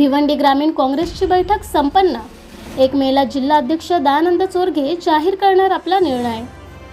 भिवंडी ग्रामीण काँग्रेसची बैठक संपन्न. एक मेला जिल्हा अध्यक्ष दयानंद चोरगे जाहीर करणार आपला निर्णय.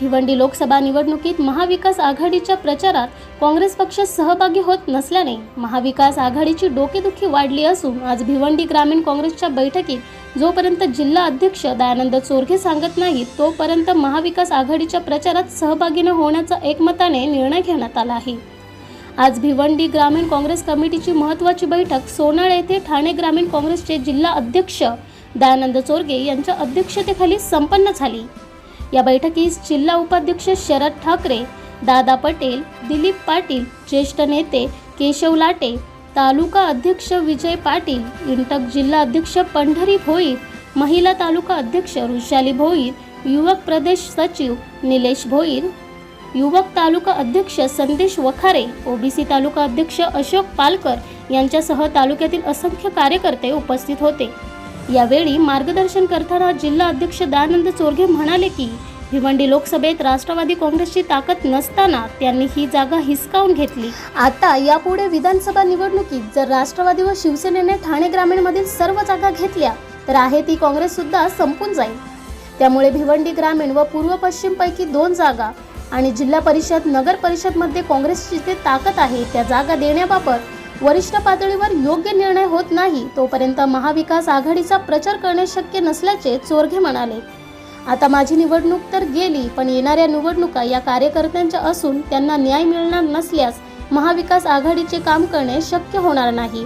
भिवंडी लोकसभा निवडणुकीत महाविकास आघाडीच्या प्रचारात काँग्रेस पक्ष सहभागी होत नसल्याने महाविकास आघाडीची डोकेदुखी वाढली असून आज भिवंडी ग्रामीण काँग्रेसच्या बैठकीत जोपर्यंत जिल्हा अध्यक्ष दयानंद चोरगे सांगत नाहीत तोपर्यंत महाविकास आघाडीच्या प्रचारात सहभागी न होण्याचा एकमताने निर्णय घेण्यात आला आहे. आज भिवंडी ग्रामीण काँग्रेस कमिटीची महत्त्वाची बैठक सोनाळ येथे ठाणे ग्रामीण काँग्रेसचे जिल्हा अध्यक्ष दयानंद चोरगे यांच्या अध्यक्षतेखाली संपन्न झाली. या बैठकीस जिल्हा उपाध्यक्ष शरद ठाकरे दादा पटेल दिलीप पाटील ज्येष्ठ नेते केशव लाटे तालुका अध्यक्ष विजय पाटील इंटक जिल्हा अध्यक्ष पंढरी भोईर महिला तालुका अध्यक्ष वृषाली भोईर युवक प्रदेश सचिव निलेश भोईर युवक तालुका अध्यक्ष संदेश वखारे ओबीसी तालुका अध्यक्ष अशोक पालकर यांच्यासह तालुक्यातील असंख्य कार्यकर्ते उपस्थित होते. यावेळी मार्गदर्शन करताना जिल्हा अध्यक्ष दयानंद चोरघे म्हणाले की भिवंडी लोकसभेत राष्ट्रवादी काँग्रेसची ताकद नसताना त्यांनी ही जागा हिसकावून घेतली. आता यापुढे विधानसभा निवडणुकीत जर राष्ट्रवादी व शिवसेनेने ठाणे ग्रामीणमधील सर्व जागा घेतल्या तर आहे ती काँग्रेस सुद्धा संपून जाईल. त्यामुळे भिवंडी ग्रामीण व पूर्व पश्चिम पैकी दोन जागा आणि जिल्हा परिषद नगर परिषदमध्ये काँग्रेसची जे ताकद आहे त्या जागा देण्याबाबत वरिष्ठ पातळीवर योग्य निर्णय होत नाही तोपर्यंत महाविकास आघाडीचा प्रचार करणे शक्य नसल्याचे चोरघे म्हणाले. आता माझी निवडणूक तर गेली पण येणाऱ्या निवडणुका या कार्यकर्त्यांच्या असून त्यांना न्याय मिळणार नसल्यास महाविकास आघाडीचे काम करणे शक्य होणार नाही.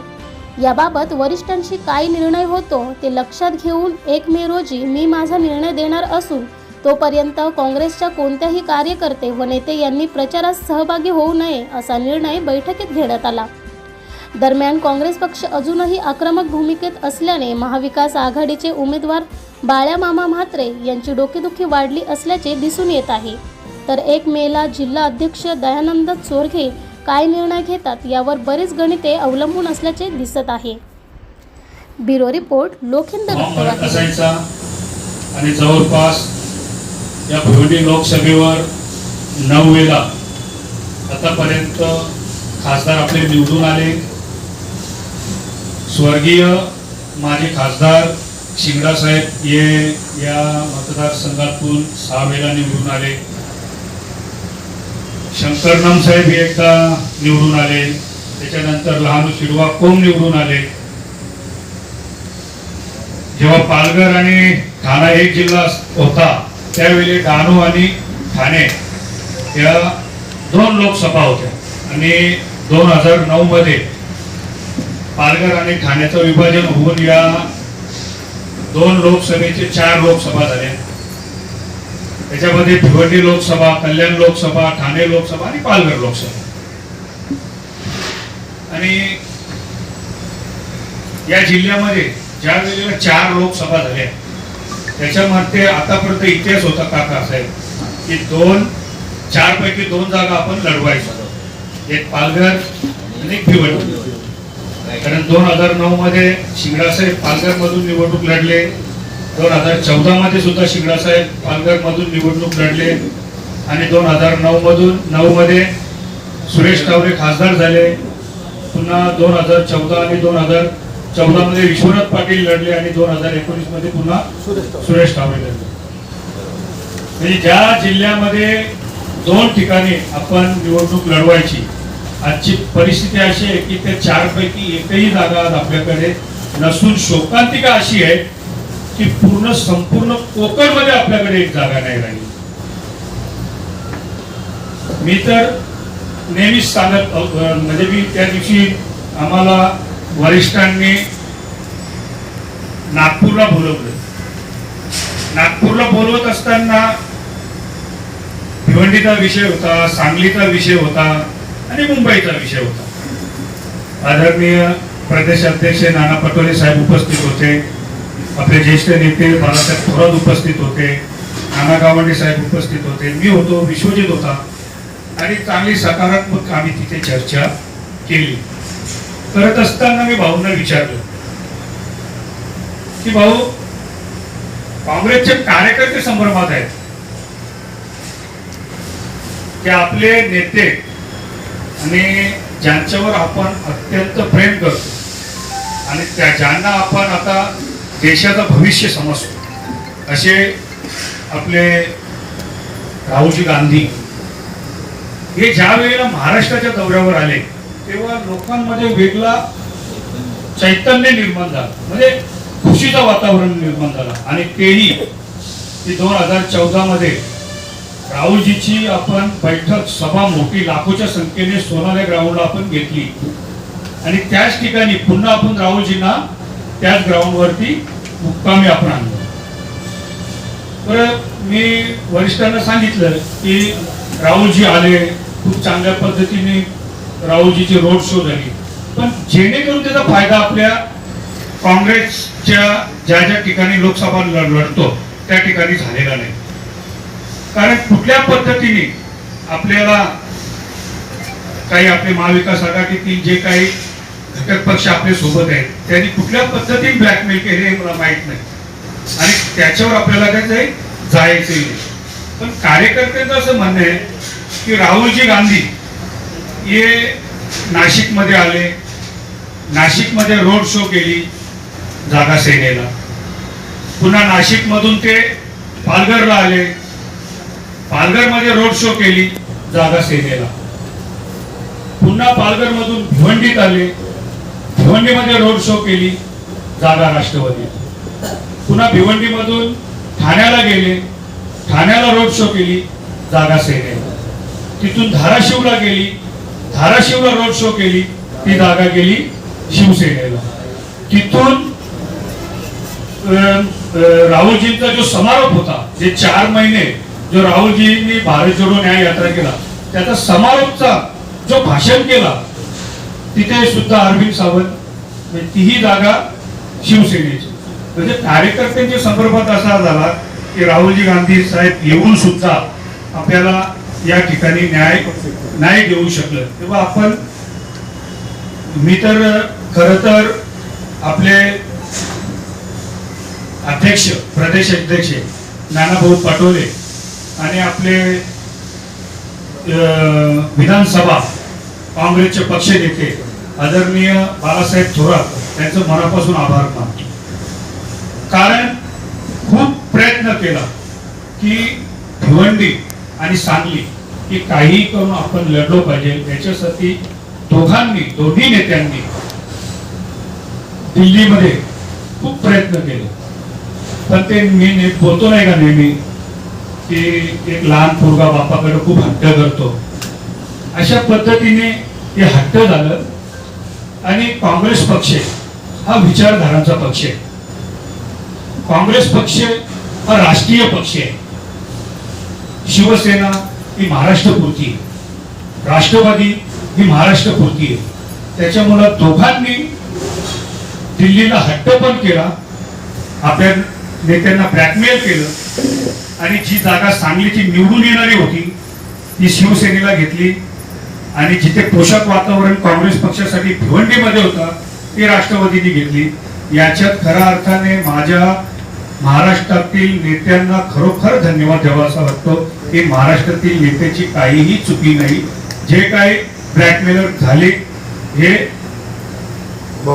याबाबत वरिष्ठांशी काय निर्णय होतो ते लक्षात घेऊन एक मे रोजी मी माझा निर्णय देणार असून तोपर्यंत काँग्रेसच्या कोणत्याही कार्यकर्ते व नेते यांनी प्रचारात सहभागी होऊ नये असा निर्णय बैठकीत घेण्यात आला. दरम्यान काँग्रेस पक्ष अजूनही आक्रमक भूमिकेत असल्याने महाविकास आघाडीचे उमेदवार बाळ्या मामा म्हात्रे यांची डोकेदुखी वाढली असल्याचे दिसून येत आहे. तर एक मेला जिल्हा अध्यक्ष दयानंद चोरघे काय निर्णय घेतात यावर बरेच गणिते अवलंबून असल्याचे दिसत आहे. ब्युरो रिपोर्ट लोखिंद आणि जवळपास या भिवंडी लोकसभेवर नऊ वेळा आतापर्यंत खासदार आपले निवडून आले. स्वर्गीय माजी खासदार शिंगडासाहेब हे या मतदारसंघातून सहा वेळा निवडून आले. शंकरनाम साहेब हे एकदा निवडून आले. त्याच्यानंतर लहान शिडवा कोम निवडून आले? जेव्हा पालघर आणि ठाणा एक जिल्हा होता त्यावेळी डहाणू आणि ठाणे या दोन लोकसभा होत्या. आणि दोन हजार नऊ मध्ये पालघर आणि ठाण्याचं विभाजन होऊन या दोन लोकसभेचे चार लोकसभा झाल्या. त्याच्यामध्ये भिवंडी लोकसभा कल्याण लोकसभा ठाणे लोकसभा आणि पालघर लोकसभा. आणि या जिल्ह्यामध्ये ज्या वेळेला चार लोकसभा झाल्या त्याच्यामध्ये आतापर्यंत इतिहास होता काका साहेब की दोन चार पैकी दोन जागा आपण लढवायचो. एक पालघर आणि एक भिवंडी. कारण दोन हजार नऊ मध्ये शिंगडासाहेब पालघर मधून निवडणूक लढले. दोन हजार चौदा मध्ये सुद्धा शिंगडासाहेब पालघर मधून निवडणूक लढले. आणि दोन हजार नऊ मधून नऊ मध्ये सुरेश टावरे खासदार झाले. पुन्हा दोन हजार चौदा आणि दोन हजार चौदा मध्ये विश्वनाथ पाटील लढले आणि दोन हजार एकोणीसमध्ये पुन्हा सुरेश कांबळे लढले. म्हणजे ज्या जिल्ह्यामध्ये दोन ठिकाणी आपण निवडणूक लढवायची आजची परिस्थिती अशी आहे की त्या चार पैकी एकही जागा आज आपल्याकडे नसून शोकांतिका अशी आहे की पूर्ण संपूर्ण कोकणमध्ये आपल्याकडे एक जागा नाही राहिली. मी तर नेहमीच सांगत म्हणजे मी त्या दिवशी आम्हाला वरिष्ठांनी नागपूरला बोलवलं. नागपूरला बोलवत असताना भिवंडीचा विषय होता सांगलीचा विषय होता आणि मुंबईचा विषय होता. आदरणीय प्रदेश अध्यक्ष नाना पटोले साहेब उपस्थित होते. आपले ज्येष्ठ नेते बाळासाहेब थोरात उपस्थित होते. नाना गावंडे साहेब उपस्थित होते. मी होतो विश्वजित होता. आणि चांगली सकारात्मक आम्ही तिथे चर्चा केली. करत असताना मी भाऊंना विचारलं. की भाऊ काँग्रेसचे कार्यकर्ते संभ्रमात आहेत. ते आपले नेते आणि ज्यांच्यावर आपण अत्यंत प्रेम करतो आणि त्या ज्यांना आपण आता देशाचं भविष्य समजतो असे आपले राहुलजी गांधी हे ज्या वेळेला महाराष्ट्राच्या दौऱ्यावर आले तेव्हा लोकांमध्ये वेगळा चैतन्य निर्माण झालं. म्हणजे खुशीचं वातावरण निर्माण झालं. आणि तेही ती दोन हजार चौदा मध्ये राहुलजीची आपण बैठक सभा मोठी लाखोच्या संख्येने सोनाल्या ग्राउंडला आपण घेतली. आणि त्याच ठिकाणी पुन्हा आपण राहुलजींना त्याच ग्राउंडवरती मुक्कामी आपण आणलं. तर मी वरिष्ठांना सांगितलं की राहुलजी आले खूप चांगल्या पद्धतीने राहुलजीचे रोड शो झाली. पण जेणेकरून त्याचा फायदा आपल्या काँग्रेसच्या ज्या ज्या ठिकाणी लोकसभा लढतो त्या ठिकाणी झालेला नाही. कारण कुठल्या पद्धतीने आपल्याला काही आपले महाविकास आघाडीतील जे काही घटक पक्ष आपल्यासोबत आहेत त्यांनी कुठल्या पद्धतीने ब्लॅकमेल केले हे मला माहीत नाही. आणि त्याच्यावर आपल्याला काय जायचंही नाही. पण कार्यकर्त्यांचं असं म्हणणं आहे की राहुलजी गांधी ये नाशिकमध्ये आले. नाशिकमध्ये रोड शो केली जागा सेनेला. पुन्हा नाशिकमधून ते पालघरला आले. पालघरमध्ये रोड शो केली जागा सेनेला. पुन्हा पालघरमधून भिवंडीत आले. भिवंडीमध्ये रोड शो केली जागा राष्ट्रवादी. पुन्हा भिवंडीमधून ठाण्याला गेले. ठाण्याला रोड शो केली जागा सेनेला. तिथून धाराशिवला गेली. धाराशिवला रोड शो केली ती जागा गेली शिवसेनेला. तिथून राहुलजींचा जो समारोप होता जे चार महिने जो राहुलजींनी भारत जोडो न्याय यात्रा केला त्याचा समारोपचा जो भाषण केला तिथे सुद्धा अरविंद सावंत म्हणजे तीही जागा शिवसेनेची. म्हणजे कार्यकर्त्यांच्या संदर्भात असा झाला की राहुलजी गांधी साहेब येऊन सुद्धा आपल्याला या ठिकाणी न्याय नाही देऊ शकलं तेव्हा आपण मी तर खर तर आपले अध्यक्ष प्रदेश अध्यक्ष नानाभाऊ पटोले आणि आपले अं, विधानसभा काँग्रेसचे पक्ष नेते आदरणीय बाळासाहेब थोरात त्यांचं मनापासून आभार मानतो. कारण खूप प्रयत्न केला की भिवंडी आणि सांगली की काही करून आपण लढलो पाहिजे. याच्यासाठी दोघांनी दोन्ही नेत्यांनी दिल्लीमध्ये खूप प्रयत्न केले. पण ते मी बोलतो नाही का नेहमी की एक लहान पोरगा बापाकडे खूप हट्ट करतो. अशा पद्धतीने ते हट्ट झालं. आणि काँग्रेस पक्ष हा विचारधारांचा पक्ष आहे. काँग्रेस पक्ष हा राष्ट्रीय पक्ष आहे. शिवसेना ही महाराष्ट्र पुरती आहे. राष्ट्रवादी ही महाराष्ट्र पुरती आहे. त्याच्यामुळं दोघांनी दिल्लीला हट्ट पण केला. आपल्या नेत्यांना ब्लॅकमेल केलं. आणि जी जागा सांगलीची निवडून येणारी होती ती शिवसेनेला घेतली. आणि जिथे पोषक वातावरण काँग्रेस पक्षासाठी भिवंडीमध्ये होता ती राष्ट्रवादीने घेतली. याच्यात खऱ्या अर्थाने माझ्या महाराष्ट्रातील नेत्यांना खरोखर धन्यवाद द्यावा असा वाटतो की महाराष्ट्रातील नेत्याची काहीही चुकी नाही. जे काही ब्लॅकमेलर झाले हे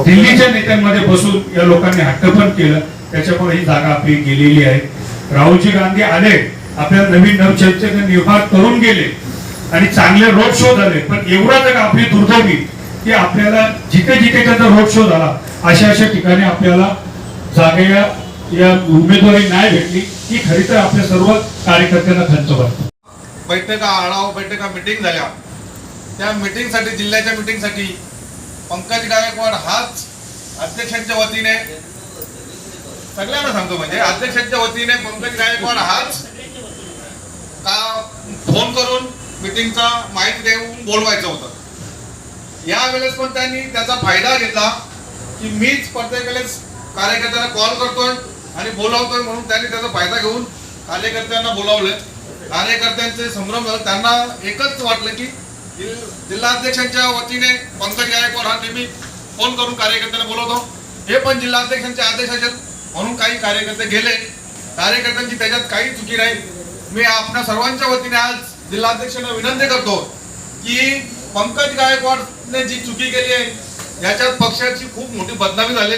दिल्लीच्या नेत्यांमध्ये बसून या लोकांनी हट्ट पण केलं. त्याच्यामुळे ही जागा आपली गेलेली आहे. राहुलजी गांधी आले आपल्याला नवीन नवचैतन्य निर्माण करून गेले आणि चांगले रोड शो झाले. पण एवढा जग आपली दुर्दैवी की आपल्याला जिथे जिथे त्याचा रोड शो झाला अशा अशा ठिकाणी आपल्याला जागे या उमेदवारी नाही भेटली ही खरी तर आपल्या सर्व कार्यकर्त्यांना खंत वाटते बैठका आढावा बैठका मिटिंग झाल्या. त्या मिटिंगसाठी जिल्ह्याच्या मिटिंगसाठी पंकज गायकवाड हाच अध्यक्षांच्या वतीने सगळ्यांना सांगतो म्हणजे अध्यक्षांच्या वतीने पंकज गायकवाड हाच का फोन करून मिटिंगचा माहिती देऊन बोलवायचं होतं. या वेळेस पण त्यांनी त्याचा फायदा घेतला की मीच प्रत्येक वेळेस कार्यकर्त्यांना कॉल करतोय. आणि बोलावतोय म्हणून त्यांनी त्याचा फायदा घेऊन कार्यकर्त्यांना बोलावलं कार्यकर्त्यांचे संभ्रम त्यांना एकच वाटलं की जिल्हाध्यक्षांच्या वतीने पंकज गायकवाड हा नेहमी फोन करून कार्यकर्त्यांना बोलवतो. हे पण जिल्हाध्यक्षांचे आदेश असेल. म्हणून काही कार्यकर्ते गेले. कार्यकर्त्यांची त्याच्यात काही चुकी नाही. मी आपल्या सर्वांच्या वतीने आज जिल्हाध्यक्षांना विनंती करतो की पंकज गायकवाडने जी चुकी केली आहे याच्यात पक्षाची खूप मोठी बदनामी झालेली आहे.